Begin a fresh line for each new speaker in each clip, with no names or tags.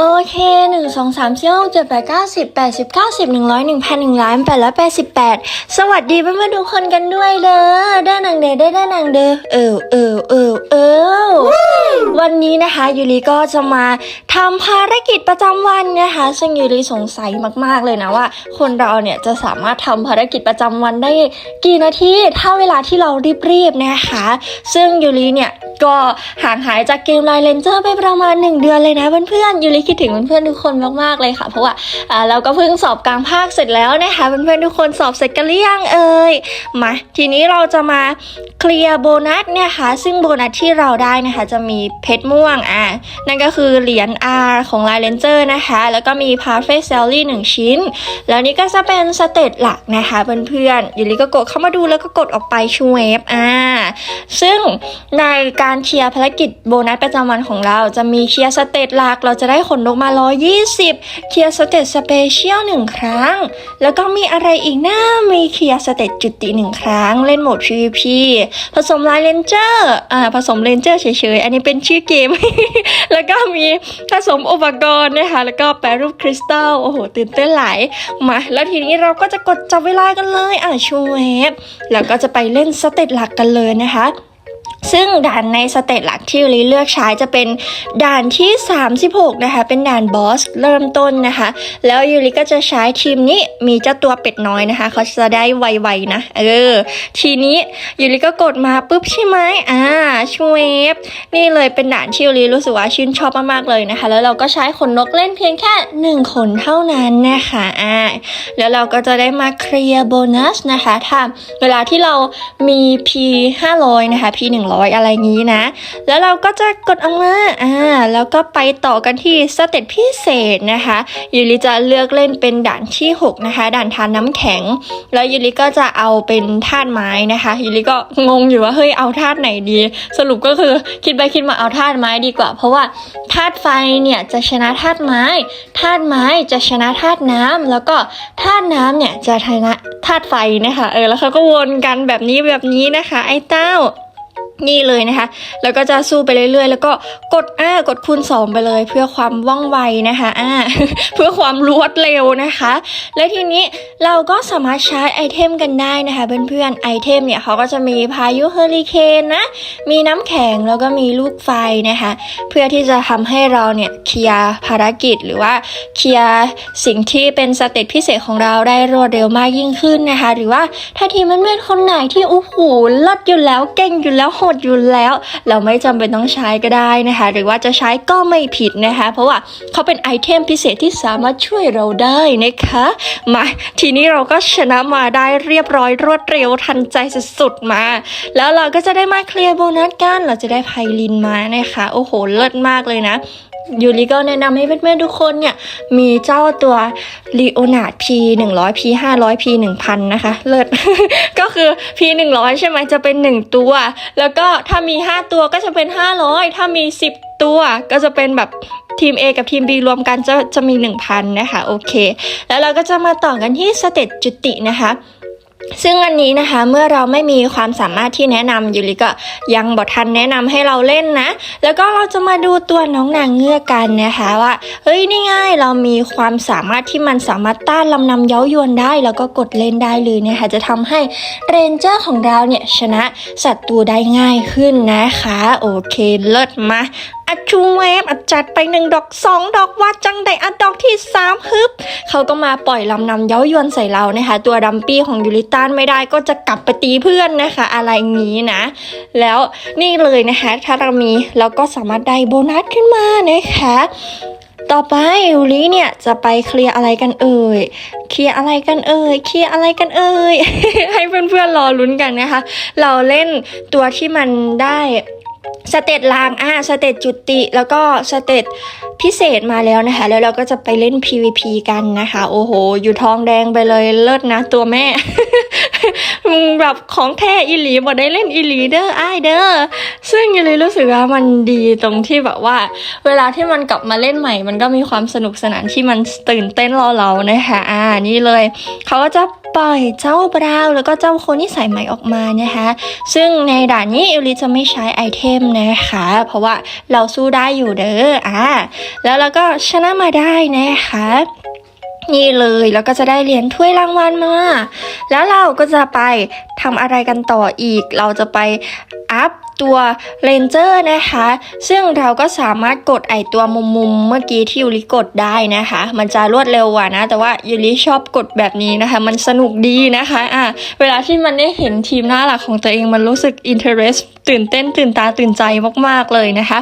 โอเคหนึ่งสองสามสี่ห้าหกเจ็ดแปดเก้าสิบแปดสิบเก้าสิบหนึ่งร้อยหนึ่งพันหนึ่งล้านแปดร้อยแปดสิบแปดสวัสดีเพื่อนๆทุกคนกันด้วยเด้อด้นหนังเด้อได้ได้นหนังเด้อเออเออเออเออวันนี้นะคะยูริก็จะมาทำภารกิจประจำวันนะคะ ซึ่งยูริสงสัยมากๆเลยนะว่า คนเราเนี่ยจะสามารถทำภารกิจประจำวันได้กี่นาทีถ้าเวลาที่เรารีบๆนะคะ ซึ่งยูริเนี่ย ก็ห่างหายจากเกมไลน์เลนเจอร์ไปประมาณ 1 เดือนเลยนะเพื่อนๆยูริคิดถึงเพื่อนๆทุกคนมากๆเลยค่ะ เพราะว่าเราก็เพิ่งสอบกลางภาคเสร็จแล้วนะคะเพื่อนๆทุกคนสอบเสร็จกันหรือยังเอ่ยมาทีนี้เราจะมาเคลียร์โบนัสเนี่ยค่ะซึ่งโบนัสที่เราได้นะคะจะมีเพชรม่วงอะนั่นก็คือเหรียญ R ของไลน์เลนเจอร์นะคะแล้วก็มี p a r f a i t Salary 1ชิ้น แล้วนี่ก็จะเป็นสเตตหลักนะคะเพื่อนๆยูริก็กดเข้ามาดูแล้วก็กดออกไปชูเวฟอ่าซึ่งในการการเคลียร์ภารกิจโบนัสประจำวันของเราจะมีเคลียร์สเตตหลัก เราจะได้ขนนกมา 120 เคลียร์สเตตสเปเชียลหนึ่งครั้ง แล้วก็มีอะไรอีกนะมีเคลียร์สเตตจุติหนึ่งครั้ง เล่นโหมด PVP ผสมไลเลนเจอร์อ่าผสมเลนเจอร์เฉยๆ อันนี้เป็นชื่อเกม แล้วก็มีผสมอุปกรณ์นะคะแล้วก็แปรรูปคริสตัลโอ้โหตื่นเต้นหลายมาแล้วทีนี้เราก็จะกดจับเวลากันเลยอะชูเวฟแล้วก็จะไปเล่นสเตตหลักกันเลยนะคะ ซึ่งด่านในสเตจหลักที่ยูริเลือกใช้จะเป็นด่านที่ 36 นะคะ เป็นด่านบอสเริ่มต้นนะคะ แล้วยูริก็จะใช้ทีมนี้มีเจ้าตัวเป็ดน้อยนะคะ เขาจะได้ไวๆนะ เออ ทีนี้ยูริก็กดมาปุ๊บใช่ไหมอ่าชเวฟนี่เลยเป็นด่านที่ยูริรู้สึกว่าชื่นชอบมากๆเลยนะคะ แล้วเราก็ใช้ขนนกเล่นเพียงแค่หนึ่งขนเท่านั้นนะคะอ่าแล้วเราก็จะได้มาเคลียร์โบนัสนะคะถ้าเวลาที่เรามี P 500นะคะ P 100 อะไรงี้นะ แล้วเราก็จะกดออกมาอ่าแล้วก็ไปต่อกันที่สเตตพิเศษนะคะยูริจะเลือกเล่นเป็นด่านที่ 6 นะคะ ด่านทานน้ำแข็ง แล้วยูริก็จะเอาเป็นธาตุไม้นะคะยูริก็งงอยู่ว่าเฮ้ยเอาธาตุไหนดี สรุปก็คือคิดไปคิดมาเอาธาตุไม้ดีกว่า เพราะว่าธาตุไฟเนี่ยจะชนะธาตุไม้ธาตุไม้จะชนะธาตุน้ำแล้วก็ธาตุน้ำเนี่ยจะชนะธาตุไฟนะคะเออแล้วเขาก็วนกันแบบนี้แบบนี้นะคะ ไอ้เต้า นี่เลยนะคะ แล้วก็จะสู้ไปเรื่อยๆ แล้วก็กดอ่ากดคูณ 2 ไปเลย เพื่อความว่องไวนะคะอ่าเพื่อความรวดเร็วนะคะ และทีนี้เราก็สามารถใช้ไอเทมกันได้นะคะเพื่อนๆไอเทมเนี่ยเขาก็จะมีพายุเฮอริเคนนะ มีน้ำแข็งแล้วก็มีลูกไฟนะคะ เพื่อที่จะทำให้เราเนี่ย เคลียร์ภารกิจ หรือว่าเคลียร์สิ่งที่เป็นสเตตพิเศษของเราได้รวดเร็วมากยิ่งขึ้นนะคะ หรือว่าถ้าทีมเพื่อนๆคนไหนที่โอ้โหเลิศอยู่แล้วเก่งอยู่แล้วโหดอยู่แล้ว เราไม่จำเป็นต้องใช้ก็ได้นะคะ หรือว่าจะใช้ก็ไม่ผิดนะคะ เพราะว่าเขาเป็นไอเทมพิเศษที่สามารถช่วยเราได้นะคะมาทีนี้เราก็ชนะมาได้เรียบร้อยรวดเร็วทันใจสุดๆมา แล้วเราก็จะได้มาเคลียร์โบนัสกันเราจะได้ไพลินมานะคะ โอ้โหเลิศมากเลยนะ ยูริก็แนะนำให้เพื่อนๆทุกคนเนี่ย มีเจ้าตัว l e o n a r d P 100 P 500 P 1000 นะคะ เลิศ ก็คือ P 100 ใช่ไหมจะเป็น 1 ตัว แล้วก็ถ้ามี 5 ตัวก็จะเป็น 500 ถ้ามี 10 ตัวก็จะเป็นแบบทีม A กับทีม B รวมกันจะจะมี 1,000 นะคะ โอเค แล้วเราก็จะมาต่อกันที่สเตตจุตินะคะ ซึ่งอันนี้นะคะเมื่อเราไม่มีความสามารถที่แนะนำยูริก็ยังบอทันแนะนำให้เราเล่นนะ แล้วก็เราจะมาดูตัวน้องนางเงือกกันนะคะว่าเฮ้ยนี่ง่ายเรามีความสามารถที่มันสามารถต้านลำนำเย้ายวนได้ แล้วก็กดเล่นได้เลยนะคะจะทำให้เรนเจอร์ของเราเนี่ยชนะศัตรูได้ง่ายขึ้นนะคะ โอเคเลิศมาอัดชูเวฟอัดจัดไปหนึ่งดอกสองดอกว่าจังใดอัดดอกที่สามฮึบเขาก็มาปล่อยลำนำเย้ายวนใส่เรานะคะ ตัวดัมปี้ของยูริต้านไม่ได้ก็จะกลับไปตีเพื่อนนะคะ อะไรงี้นะ แล้วนี่เลยนะคะถ้าเรามีเราก็สามารถได้โบนัสขึ้นมานะคะต่อไปยูริเนี่ยจะไปเคลียร์อะไรกันเอ่ย เคลียร์อะไรกันเอ่ย เคลียร์อะไรกันเอ่ย ให้เพื่อนๆรอลุ้นกันนะคะ เราเล่นตัวที่มันได้ สเตตลางอ่าสเตตจุติแล้วก็สเตตพิเศษมาแล้วนะคะ แล้วเราก็จะไปเล่น PVP กันนะคะ โอ้โห อยู่ทองแดงไปเลยเลิศนะตัวแม่มึงแบบของแท้อีหลีบ่ได้เล่นอีหลีเด้ออ้ายเด้อซึ่งยูริรู้สึกว่ามันดีตรงที่แบบว่า เวลาที่มันกลับมาเล่นใหม่ มันก็มีความสนุกสนานที่มันตื่นเต้นรอเรานะคะอ่านี่เลยเขาก็จะปล่อยเจ้าบราวแล้วก็เจ้าคนที่ใส่ใหม่ออกมานะคะ ซึ่งในด่านนี้ยูริจะไม่ใช้ไอเทมนะคะ เพราะว่าเราสู้ได้อยู่เด้ออ่าแล้วเราก็ชนะมาได้นะคะนี่เลยแล้วก็จะได้เหรียญถ้วยรางวัลมา แล้วเราก็จะไป ทำอะไรกันต่ออีก เราจะไปอัพตัวเรนเจอร์นะคะ ซึ่งเราก็สามารถกดไอตัวมุมมุมเมื่อกี้ที่ยูริกดได้นะคะ มันจะรวดเร็วกว่านะ แต่ว่ายูริชอบกดแบบนี้นะคะ มันสนุกดีนะคะอะเวลาที่มันได้เห็นทีมหน้าหลักของตัวเองมันรู้สึก interest ตื่นเต้นตื่นตาตื่นใจมากๆเลยนะคะ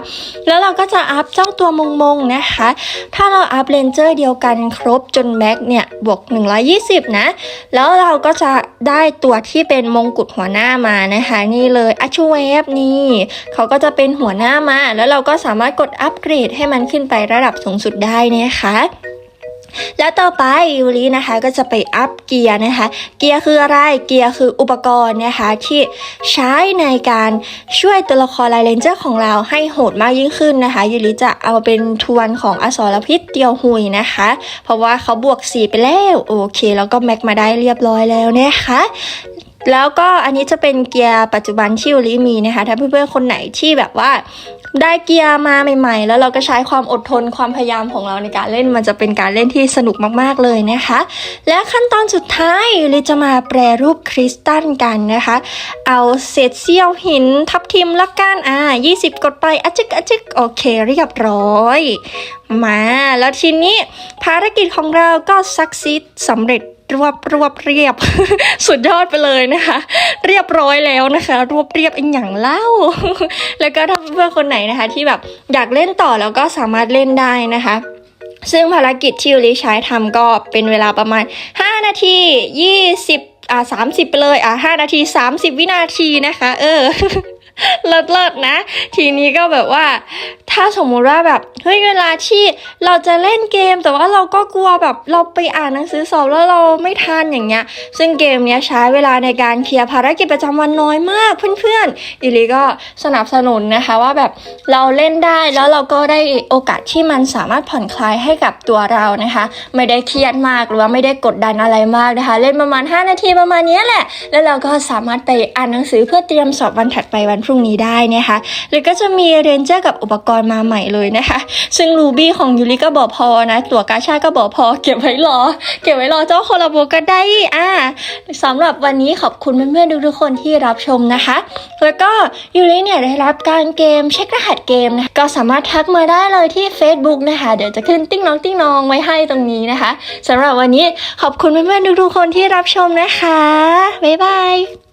แล้วเราก็จะอัพเจ้าตัวมงมงนะคะ ถ้าเราอัพเรนเจอร์เดียวกันครบจนแม็กเนี่ยบวก 120 นะ แล้วเราก็จะได้ตัวที่เป็นมงกุฎหัวหน้ามานะคะ นี่เลยอัชเวฟนี่เขาก็จะเป็นหัวหน้ามา แล้วเราก็สามารถกดอัปเกรดให้มันขึ้นไประดับสูงสุดได้นะคะแล้วต่อไปยูรินะคะก็จะไปอัพเกียร์นะคะ เกียร์คืออะไร เกียร์คืออุปกรณ์นะคะที่ใช้ในการช่วยตัวละครไลเลนเจอร์ของเราให้โหดมากยิ่งขึ้นนะคะยูริจะเอาเป็นทวนของอสรพิษเตียวหุยนะคะ เพราะว่าเขาบวก 4 ไปแล้ว โอเค แล้วก็แม็กมาได้เรียบร้อยแล้วนะคะ แล้วก็อันนี้จะเป็นเกียร์ปัจจุบันที่ยูริมีนะคะ ถ้าเพื่อนๆคนไหนที่แบบว่าได้เกียร์มาใหม่ๆ แล้วเราก็ใช้ความอดทนความพยายามของเราในการเล่นมันจะเป็นการเล่นที่สนุกมากๆเลยนะคะ และขั้นตอนสุดท้ายยูริจะมาแปรรูปคริสตัลกันนะคะ เอาเศษเสี้ยวหินทับทิมละกันอ่า20 กดไปอจึกอจึกโอเคเรียบร้อย มาแล้วทีนี้ภารกิจของเราก็ซักซิดสำเร็จ รวบรวบเรียบ สุดยอดไปเลยนะคะ เรียบร้อยแล้วนะคะ รวบเรียบอีกอย่างเล่า แล้วก็ถ้าเพื่อนคนไหนนะคะ ที่แบบอยากเล่นต่อแล้วก็สามารถเล่นได้นะคะซึ่งภารกิจที่ยูริใช้ทำก็เป็นเวลาประมาณ 5 นาที 20 อ่า 30 ไปเลย อ่า 5 นาที 30 วินาทีนะคะ เออ เลิศเลิศๆนะ ทีนี้ก็แบบว่า ถ้าสมมุติว่าแบบเฮ้ยเวลาที่เราจะเล่นเกม แต่ว่าเราก็กลัวแบบเราไปอ่านหนังสือสอบแล้วเราไม่ทันอย่างเงี้ย ซึ่งเกมเนี้ยใช้เวลาในการเคลียร์ภารกิจประจำวันน้อยมากเพื่อนๆอีลีก็สนับสนุนนะคะว่าแบบเราเล่นได้แล้วเราก็ได้โอกาสที่มันสามารถผ่อนคลายให้กับตัวเรานะคะ ไม่ได้เครียดมากหรือว่าไม่ได้กดดันอะไรมากนะคะ เล่นประมาณ 5 นาทีประมาณนี้แหละ แล้วเราก็สามารถไปอ่านหนังสือเพื่อเตรียมสอบวันถัดไปวันพรุ่งนี้ได้นะคะหรือก็จะมีเรนเจอร์กับอุปกรณ์มาใหม่เลยนะคะ ซึ่งรูบี้ของยูริก็บอกพอนะ ตัวกาชาก็บอกพอ เก็บไว้รอ เก็บไว้รอเจ้าโคลาโบก็ได้อ่าสำหรับวันนี้ขอบคุณเพื่อนๆทุกๆคนที่รับชมนะคะ แล้วก็ยูริเนี่ยได้รับการเกมเช็ครหัสเกมนะก็สามารถทักมาได้เลยที่ Facebook นะคะ เดี๋ยวจะขึ้นติ้งน้องติ้งน้องไว้ให้ตรงนี้นะคะสำหรับวันนี้ขอบคุณเพื่อนๆทุกๆคนที่รับชมนะคะบ๊ายบาย